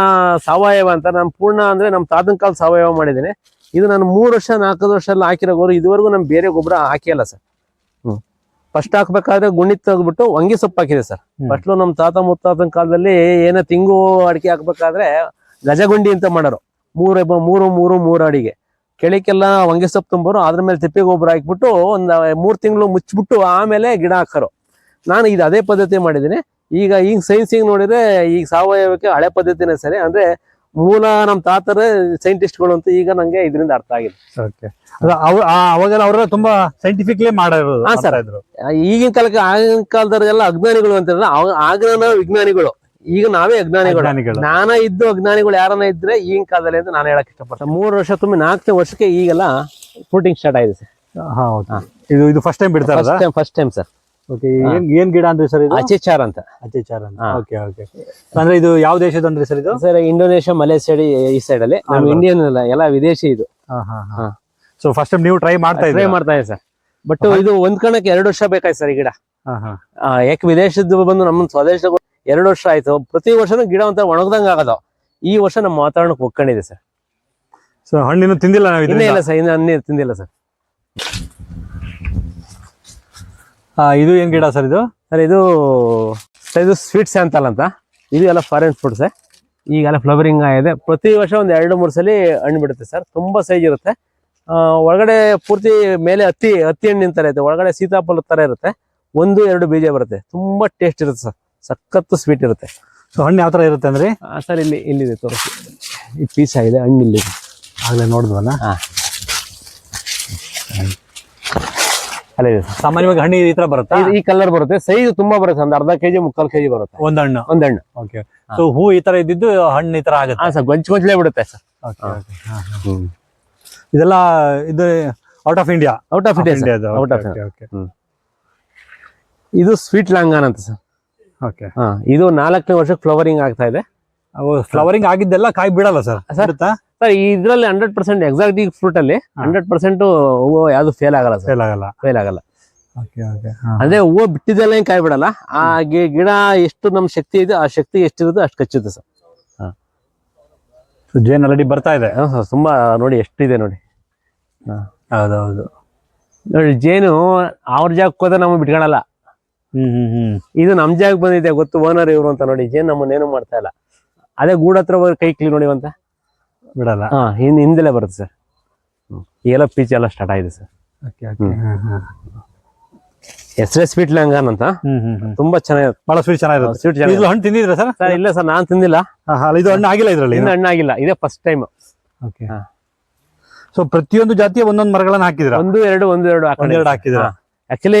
ಸಾವಯವ ಅಂತ ನಾನು ಪೂರ್ಣ ಅಂದ್ರೆ ನಮ್ಮ ತಾತನ ಕಾಲ ಸಾವಯವ ಮಾಡಿದ್ದೀನಿ. ಇದು ನಾನು ಮೂರು ವರ್ಷ ನಾಲ್ಕು ವರ್ಷ ಎಲ್ಲ ಹಾಕಿರೋ ಗೊಬ್ಬರ ಇದುವರೆಗೂ ನಮ್ ಬೇರೆ ಗೊಬ್ಬರ ಹಾಕಿಲ್ಲ ಸರ್. ಫಸ್ಟ್ ಹಾಕ್ಬೇಕಾದ್ರೆ ಗುಣಿ ತೆಗೆದ್ಬಿಟ್ಟು ವಂಗಿ ಸೊಪ್ಪು ಹಾಕಿದೆ ಸರ್. ಫಸ್ಟ್ ನಮ್ಮ ತಾತ ಮುತ್ತಾತನ ಕಾಲದಲ್ಲಿ ಏನೋ ತಿಂಗು ಅಡಿಕೆ ಹಾಕ್ಬೇಕಾದ್ರೆ ಗಜಗುಂಡಿ ಅಂತ ಮಾಡೋರು. ಮೂರು ಮೂರು ಮೂರು ಮೂರು ಅಡಿಗೆ. ಕೆಳಕ್ಕೆಲ್ಲ ವಂಗಿ ಸೊಪ್ಪು ತುಂಬೋರು ಅದ್ರ ಮೇಲೆ ತಿಪ್ಪೆ ಗೊಬ್ಬರ ಹಾಕ್ಬಿಟ್ಟು ಒಂದ್ ಮೂರ್ ತಿಂಗಳು ಮುಚ್ಚಿಬಿಟ್ಟು ಆಮೇಲೆ ಗಿಡ ಹಾಕರು ನಾನು ಇದು ಅದೇ ಪದ್ಧತಿ ಮಾಡಿದ್ದೀನಿ. ಈಗ ಈಗ ಸೈನ್ಸಿಗೆ ನೋಡಿದ್ರೆ ಈಗ ಸಾವಯವಕ್ಕೆ ಹಳೆ ಪದ್ಧತಿನೇ ಸರಿ. ಅಂದ್ರೆ ಮೂಲ ನಮ್ ತಾತರ ಸೈಂಟಿಸ್ಟ್ಗಳು ಅಂತ ಈಗ ನಂಗೆ ಇದರಿಂದ ಅರ್ಥ ಆಗಿದೆ. ಓಕೆ ಅವಾಗೆಲ್ಲ ಅವರೆಲ್ಲ ತುಂಬಾ ಸೈಂಟಿಫಿಕ್ಲಿ ಮಾಡಿರೋದು ಹಾ. ಮಾಡ್ತಾ ಇದ್ರು. ಈಗಿನ ಕಾಲಕ್ಕೆ ಆಗಿನ ಕಾಲದವ್ರೆಲ್ಲ ಅಜ್ಞಾನಿಗಳು ಅಂತ ಆಗಿನ ವಿಜ್ಞಾನಿಗಳು. ಈಗ ನಾವೇ ಅಜ್ಞಾನಿಗಳು. ಜ್ಞಾನ ನಾನ ಇದ್ದು ಅಜ್ಞಾನಿಗಳು ಯಾರನ್ನ ಇದ್ರೆ ಈಗಿನ ಕಾಲದಲ್ಲಿ ಅಂತ ನಾನು ಹೇಳಕ್ ಇಷ್ಟಪಡ್ತೇನೆ. ಮೂರು ವರ್ಷ ತುಂಬಿ ನಾಲ್ಕನೇ ವರ್ಷಕ್ಕೆ ಈಗೆಲ್ಲ ಫ್ರೂಟಿಂಗ್ ಸ್ಟಾರ್ಟ್ ಆಗಿದೆ ಸರ್. ಹಾ ಓಕೆ ಇದು ಇದು ಫಸ್ಟ್ ಟೈಮ್ ಬಿಡ್ತಾರೆ ಫಸ್ಟ್ ಟೈಮ್ ಸರ್ ಓಕೆ ಏನ್ ಏನ್ ಗಿಡ ಅಂದ್ರೆ ಸರ್ ಇದು? ಅಚೆಚಾರ್ ಅಂತ. ಅತ್ಯಾಚಾರ ಅಂತ. ಓಕೆ ಓಕೆ ಅಂದ್ರೆ ಇದು ಯಾವ ದೇಶದ ಅಂದ್ರೆ ಸರ್ ಇದು? ಸರ್ ಇಂಡೋನೇಷ್ಯಾ ಮಲೇಷಿಯಾ ಈ ಸೈಡ್ ಅಲ್ಲಿ. ಹೌದು. ಇಂಡಿಯನ್ ಅಲ್ಲ ಎಲ್ಲ ವಿದೇಶಿ ಇದು. ಸೊ ಫಸ್ಟ್ ಟೈಮ್ ನೀವು ಟ್ರೈ ಮಾಡ್ತಾ ಟ್ರೈ ಮಾಡ್ತಾ ಇದೆ ಸರ್ ಬಟ್ ಇದು ಒಂದ್ ಕಣಕ್ಕೆ ಎರಡು ವರ್ಷ ಬೇಕಾಯ್ತು ಸರ್ ಈ ಗಿಡ. ಯಾಕೆ ವಿದೇಶದ್ದು ಬಂದು ನಮ್ಮ ಸ್ವದೇಶ ಎರಡು ವರ್ಷ ಆಯ್ತು. ಪ್ರತಿ ವರ್ಷನೂ ಗಿಡ ಅಂತ ಒಣಗ್ದಂಗ ಆಗೋದು. ಈ ವರ್ಷ ನಮ್ಮ ವಾತಾವರಣಕ್ಕೆ ಒಕ್ಕೊಂಡಿದೆ ಸರ್ ಸೊ ಹಣ್ಣಿನ ತಿಂದಿಲ್ಲ ನಾವು ಇನ್ನೇ ಇಲ್ಲ ಸರ್ ಇನ್ನು ಹಣ್ಣಿನ ತಿಂದಿಲ್ಲ ಸರ್ ಇದು ಏನು ಗಿಡ ಸರ್ ಇದು? ಸರ್ ಇದು ಸರ್ ಇದು ಸ್ವೀಟ್ ಸ್ಯಾಂತಲ್ ಅಂತ. ಇದು ಎಲ್ಲ ಫಾರಿನ್ ಫ್ರೂಟ್ಸ್ ಈಗೆಲ್ಲ ಫ್ಲವರಿಂಗ್ ಆಗಿದೆ. ಪ್ರತಿ ವರ್ಷ ಒಂದು ಎರಡು ಮೂರು ಸಲ ಹಣ್ಣು ಬಿಡುತ್ತೆ ಸರ್. ತುಂಬಾ ಸೈಜ್ ಇರುತ್ತೆ. ಒಳಗಡೆ ಪೂರ್ತಿ ಮೇಲೆ ಹತ್ತಿ ಹತ್ತಿ ಹಣ್ಣಿನ ಥರ ಇರುತ್ತೆ. ಒಳಗಡೆ ಸೀತಾಫಲ ತರ ಇರುತ್ತೆ. ಒಂದು ಎರಡು ಬೀಜ ಬರುತ್ತೆ. ತುಂಬಾ ಟೇಸ್ಟ್ ಇರುತ್ತೆ ಸರ್. ಸಖತ್ತು ಸ್ವೀಟ್ ಇರುತ್ತೆ. ಸೊ ಹಣ್ಣು ಯಾವ ತರ ಇರುತ್ತೆ ಅಂದ್ರೆ? ಸರ್ ಇಲ್ಲಿ ಇಲ್ಲಿದೆ ತೋರಿಸಿ. ಈ ಪೀಸ್ ಆಗಿದೆ ಹಣ್ಣು ಇಲ್ಲಿ ಆಗಲೇ ನೋಡಿದ್ವಲ್ಲ? ಹಾ. ಅಲ್ಲೇ ಸರ್. ಸಾಮಾನ್ಯವಾಗಿ ಹಣ್ಣು ಈ ತರ ಬರುತ್ತೆ? ಈ ಕಲರ್ ಬರುತ್ತೆ. ಸೈಜ್ ತುಂಬಾ ಬರುತ್ತೆ ಒಂದು ಅರ್ಧ ಕೆಜಿ ಮುಕ್ಕಾಲು ಕೆಜಿ ಬರುತ್ತೆ. ಒಂದ್ ಹಣ್ಣು? ಒಂದ್ ಹಣ್ಣು. ಓಕೆ ಸೊ ಹೂ ಈ ತರ ಇದ್ದಿದ್ದು ಹಣ್ಣು ಈ ತರ ಆಗುತ್ತೆ. ಹಾ ಸರ್ ಗೊಂಚ್ ಗೊಂಚಲೇ ಬಿಡುತ್ತೆ ಸರ್. ಇದೆಲ್ಲ ಇದು out of India out of India out of ಇದು ಸ್ವೀಟ್ ಲಾಂಗಾನ್ ಅಂತ ಸರ್. ಓಕೆ ಹಾ ಇದು ನಾಲ್ಕನೇ ವರ್ಷಕ್ಕೆ ಫ್ಲವರಿಂಗ್ ಆಗ್ತಾ ಇದೆ. ಫ್ಲವರಿಂಗ್ ಆಗಿದ್ದೆಲ್ಲ ಕಾಯಿ ಬಿಡಲ್ಲ ಸರ್? Sir. ಸರ್ ಇದ್ರಲ್ಲಿ ಹಂಡ್ರೆಡ್ ಪರ್ಸೆಂಟ್ ಎಕ್ಸಾಕ್ಟ್ ಫ್ರೂಟ್ ಅಲ್ಲಿ ಹಂಡ್ರೆಡ್ ಪರ್ಸೆಂಟ್ ಹೂವು ಯಾವ್ದು ಫೇಲ್ ಆಗಲ್ಲ ಸರ್. ಫೇಲ್ ಆಗಲ್ಲ. ಫೇಲ್ ಆಗಲ್ಲ. ಅಂದ್ರೆ ಹೂವು ಬಿಟ್ಟಿದ್ದೆಲ್ಲ ಏನ್ ಕಾಯಿ ಬಿಡಲ್ಲ ಆ ಗಿ- ಗಿಡ ಎಷ್ಟು ನಮ್ ಶಕ್ತಿ ಇದೆ ಆ ಶಕ್ತಿ ಎಷ್ಟಿರುತ್ತೆ ಅಷ್ಟು ಕಚ್ಚುತ್ತೆ ಸರ್. ಜೇನ್ ಆಲ್ರೆಡಿ ಬರ್ತಾ ಇದೆ. ತುಂಬಾ ನೋಡಿ ಎಷ್ಟಿದೆ ನೋಡಿ. ಹೌದೌದು. ನೋಡಿ ಜೇನು ಅವ್ರ ಜಾಗಕ್ಕೆ ಹೋದ್ರೆ ನಮಗೆ ಬಿಟ್ಕೊಳಲ್ಲ. ಹ್ಮ್ ಹ್ಮ್ ಹ್ಮ್. ಇದು ನಮ್ ಜಾಗಕ್ಕೆ ಬಂದಿದೆ ಗೊತ್ತು ಓನರ್ ಇವರು ಅಂತ ನೋಡಿ ಜೇನ್ ನಮ್ಮನ್ನೇನು ಮಾಡ್ತಾ ಇಲ್ಲ. ಅದೇ ಗೂಡ್ ಹತ್ರ ಹೋಗಿ ಕೈ ಕ್ಲೀನ್ ನೋಡಿ ಅಂತ ಬಿಡಲ್ಲ. ಹಾ ಹಿಂದ್ ಹಿಂದೆಲೆ ಬರುತ್ತೆ ಸರ್. ಎಲ್ಲ ಪೀಚ್ ಎಲ್ಲ ಸ್ಟಾರ್ಟ್ ಆಗಿದೆ sir. Yes yes sweet longan ಅಂತ. ತುಂಬಾ ಚೆನ್ನಾಗಿ ಬಹಳ ಸ್ವೀಟ್ ಚೆನ್ನಾಗಿರುತ್ತೆ. ಸ್ವೀಟ್ ಚೆನ್ನಾಗಿ ಹಣ್ಣು ತಿಂದಿದ್ರ ಸರ್? ಸರ್ ಇಲ್ಲ ಸರ್ ನಾನ್ ತಿಂದಿಲ್ಲ. ಇದು ಹಣ್ಣು ಆಗಿಲ್ಲ ಇದ್ರಲ್ಲಿ ಇನ್ನು ಹಣ್ಣಾಗಿಲ್ಲ ಇದೇ ಫಸ್ಟ್ ಟೈಮ್ ಓಕೆ ಹಾ. ಸೊ ಪ್ರತಿಯೊಂದು ಜಾತಿಯ ಒಂದೊಂದು ಮರಗಳನ್ನ ಹಾಕಿದ್ರ ಒಂದು ಎರಡು ಒಂದು ಎರಡು ಎರಡು ಹಾಕಿದ್ರ ಆಕ್ಚುಲಿ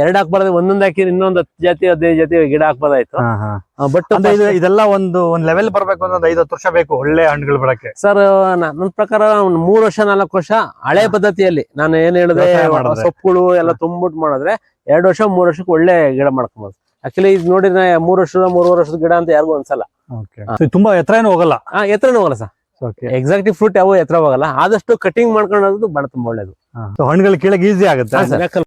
ಎರಡು ಹಾಕ್ಬಾರ್ದು ಒಂದೊಂದ್ ಹಾಕಿ ಇನ್ನೊಂದ್ ಹತ್ತು ಜಾತಿ ಹದಿನೈದು ಜಾತಿ ಗಿಡ ಹಾಕ್ಬಾರ್ದಾಯ್ತು ಬಟ್ ಅಂದ್ರೆ ಇದು ಇದೆಲ್ಲ ಒಂದು ಒಂದ್ ಲೆವೆಲ್ ಬರ್ಬೇಕು ಅಂದ್ರೆ ಒಂದು ಐದು ಹತ್ತು ವರ್ಷ ಬೇಕು ಒಳ್ಳೆ ಹಣ್ಣುಗಳು ಬರಕ್ಕೆ ಸರ್ ನನ್ನ ಪ್ರಕಾರ ಒಂದ್ ಮೂರ್ ವರ್ಷ ನಾಲ್ಕು ವರ್ಷ ಹಳೆ ಪದ್ಧತಿಯಲ್ಲಿ ನಾನು ಏನ್ ಹೇಳಿದೆ ವ್ಯವಸಾಯ ಮಾಡಿದ್ರೆ. ಸೊಪ್ಪುಗಳು ಎಲ್ಲ ತುಂಬಿಟ್ಟು ಮಾಡಿದ್ರೆ ಎರಡ್ ವರ್ಷ ಮೂರ್ ವರ್ಷಕ್ಕೆ ಒಳ್ಳೆ ಗಿಡ ಮಾಡ್ಕೊಬೋದು. ಆಕ್ಚುಲಿ ಇದು ನೋಡಿದ್ರೆ ಮೂರ್ ವರ್ಷದ ಮೂರ್ ವರ್ಷದ ಗಿಡ ಅಂತ ಯಾರಿಗೂ ಅನ್ಸಲ್ಲ. ತುಂಬಾ ಎತ್ತರ ಏನು ಹೋಗಲ್ಲ? ಆ ಎತ್ತರನೂ ಹೋಗಲ್ಲ ಸರ್ ಓಕೆ ಎಕ್ಸಾಕ್ಟಿವ್ ಫ್ರೂಟ್ ಯಾವ ಎತ್ತರ ಹೋಗಲ್ಲ. ಆದಷ್ಟು ಕಟಿಂಗ್ ಮಾಡ್ಕೊಳ್ಳೋದು ಬಹಳ ತುಂಬಾ ಒಳ್ಳೇದು. ಹಣ್ಣುಗಳು ಕೀಳಕ್ಕೆ ಈಸಿ ಆಗುತ್ತೆ.